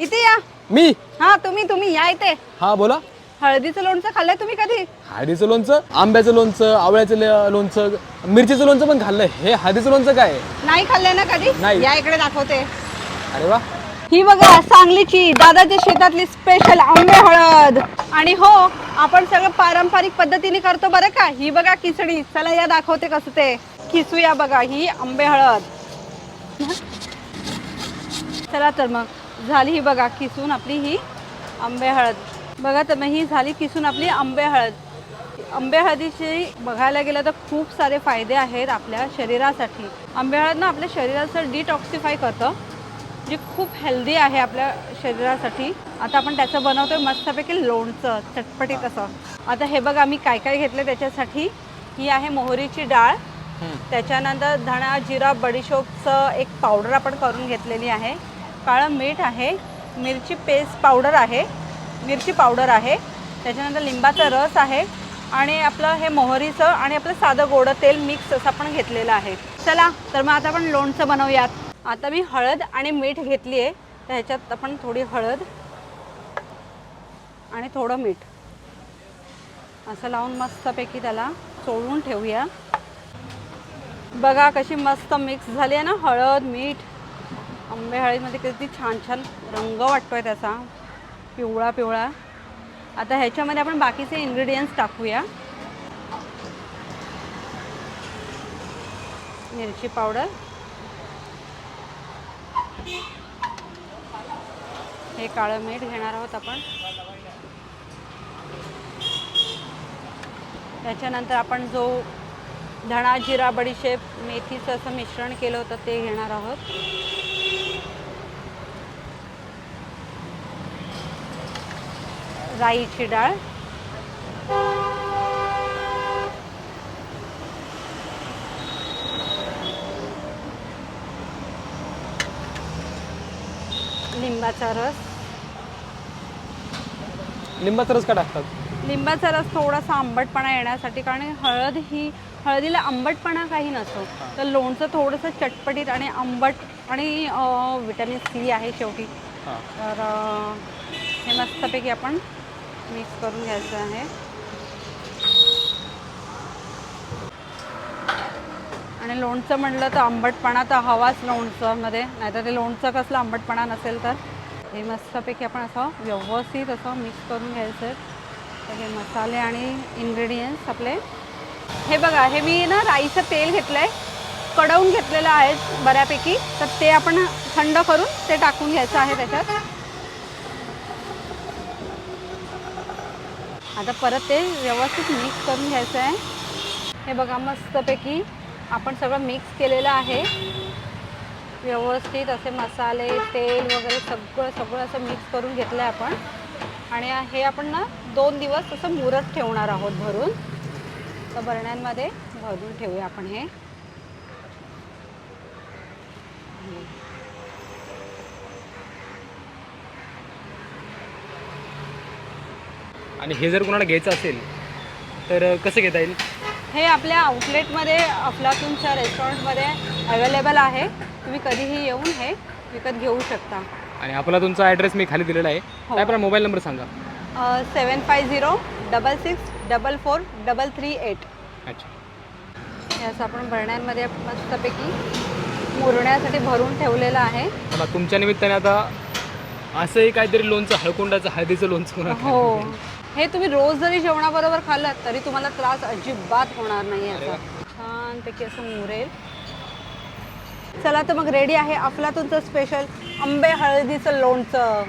इथे या. मी? हा तुम्ही तुम्ही या इथे. हा बोला. हळदीचं लोणचं खाल्लंय तुम्ही कधी? हळदीचं लोणचं आंब्याचं लोणचं आवळ्याचं ल- लोणचं मिरचीचं लोणचं पण खाल्लंय. हे हळदीचं लोणचं काय? आहे? नाही खाल्लंय ना कधी? नाही. या इकडे दाखवते. अरे वा. ही बघा सांगलीची दादाच्या शेतातली स्पेशल आंबे हळद. आणि हो आपण सगळं पारंपरिक पद्धतीने करतो बरं का? ही बघा खिचडी. चला या दाखवते कसं ते. खिसूया बघा ही आंबे हळद. चला तर मग. झाली ही बघा किसून आपली ही आंबे हळद. बघा तर मग ही झाली किसून आपली आंबे हळद. आंबे हळदीचे बघायला गेलं तर खूप सारे फायदे आहेत आपल्या शरीरासाठी. आंबे हळद ना आपल्या शरीराचं डिटॉक्सिफाय करतं जे खूप हेल्दी आहे आपल्या शरीरासाठी. आता आपण त्याचं बनवतोय मस्तपैकी लोणचं चटपटीत असं आता हे बघा मी काय काय घेतलं त्याच्यासाठी. ही आहे मोहरीची डाळ. त्याच्यानंतर धणा जिरा बडीशोपचं एक पावडर आपण करून घेतलेली आहे. काळं मीठ आहे. मिरची पेस्ट पावडर आहे. मिरची पावडर आहे. त्याच्यानंतर लिंबाचा रस आहे. आणि आपलं हे मोहरीचं आणि आपलं साधं गोडं तेल मिक्स असं आपण घेतलेलं आहे. चला तर मग आता आपण लोणचं बनवूयात. आता मी हळद आणि मीठ घेतली आहे तर ह्याच्यात आपण थोडी हळद आणि थोडं मीठ. असं लावून मस्तपैकी त्याला चोळून ठेवूया. बघा कशी मस्त मिक्स झाली आहे ना? हळद मीठ. आंबेहळीमध्ये किती छान छान रंग वाटतोय त्याचा. पिवळा पिवळा. आता ह्याच्यामध्ये आपण बाकीचे इन्ग्रेडियंट्स टाकूया. मिरची पावडर. हे काळं मीठ घेणार आहोत आपण. त्याच्यानंतर आपण जो धणा जिरा बडीशेप मेथीचं असं मिश्रण केलं होतं ते घेणार आहोत. राईची डाळ. लिंबाचा रस. लिंबाचा रस का टाकतात? लिंबाचा रस थोडासा आंबटपणा येण्यासाठी कारण हळद ही हळदीला आंबटपणा काही नसतो. तर लोणचं थोडंसं चटपटीत आणि आंबट आणि विटॅमिन सी आहे शेवटी. तर अ, हे मस्तपैकी आपण मिक्स करून घ्यायचं आहे. आणि लोणचं म्हटलं तर आंबटपणा तर हवाच लोणचंमध्ये नाहीतर ते लोणचं कसलं आंबटपणा नसेल तर. हे मस्तपैकी आपण असं व्यवस्थित असं मिक्स करून घ्यायचं आहे. तर हे मसाले आणि इन्ग्रेडियंट्स आपले. हे बघा हे मी ना राईचं तेल घेतलं आहे कडवून घेतलेलं आहे बऱ्यापैकी. तर ते आपण थंड करून ते टाकून घ्यायचं आहे त्याच्यात. आता परत ते व्यवस्थित मिक्स करून घ्यायचं आहे. हे बघा मस्तपैकी आपण सगळं मिक्स केलेलं आहे. व्यवस्थित असे मसाले तेल वगैरे सगळं सगळं असं मिक्स करून घेतलं आहे आपण. आणि हे आपण ना दोन दिवस असं मुरत ठेवणार आहोत भरून. तर बरण्यांमध्ये भरून ठेवूया आपण हे. आणि हे जर कोणाला घ्यायचं असेल तर कसं घेता येईल? हे आपल्या आउटलेटमध्ये अफलातूनच्या रेस्टॉरंटमध्ये अवेलेबल आहे. तुम्ही कधीही येऊन हे विकत घेऊ शकता. आणि आपला तुमचा ॲड्रेस मी खाली दिलेला आहे. हो. काय पण मोबाईल नंबर सांगा? Seven five zero double six double four double three eight. अच्छा. हे असं आपण भरण्यांमध्ये मस्तपैकी मुरण्यासाठी भरून ठेवलेलं आहे. मला तुमच्या निमित्ताने आता असंही काहीतरी लोणचं हळकुंडाचं हळदीचं लोणचं कोणाला हो. हे तुम्ही रोज जरी जेवणाबरोबर खाल्लात तरी तुम्हाला त्रास अजिबात होणार नाही याचा छानपैकी असं मुरेल. चला तर मग रेडी आहे अफलातूनचं स्पेशल आंबे हळदीचं लोणचं.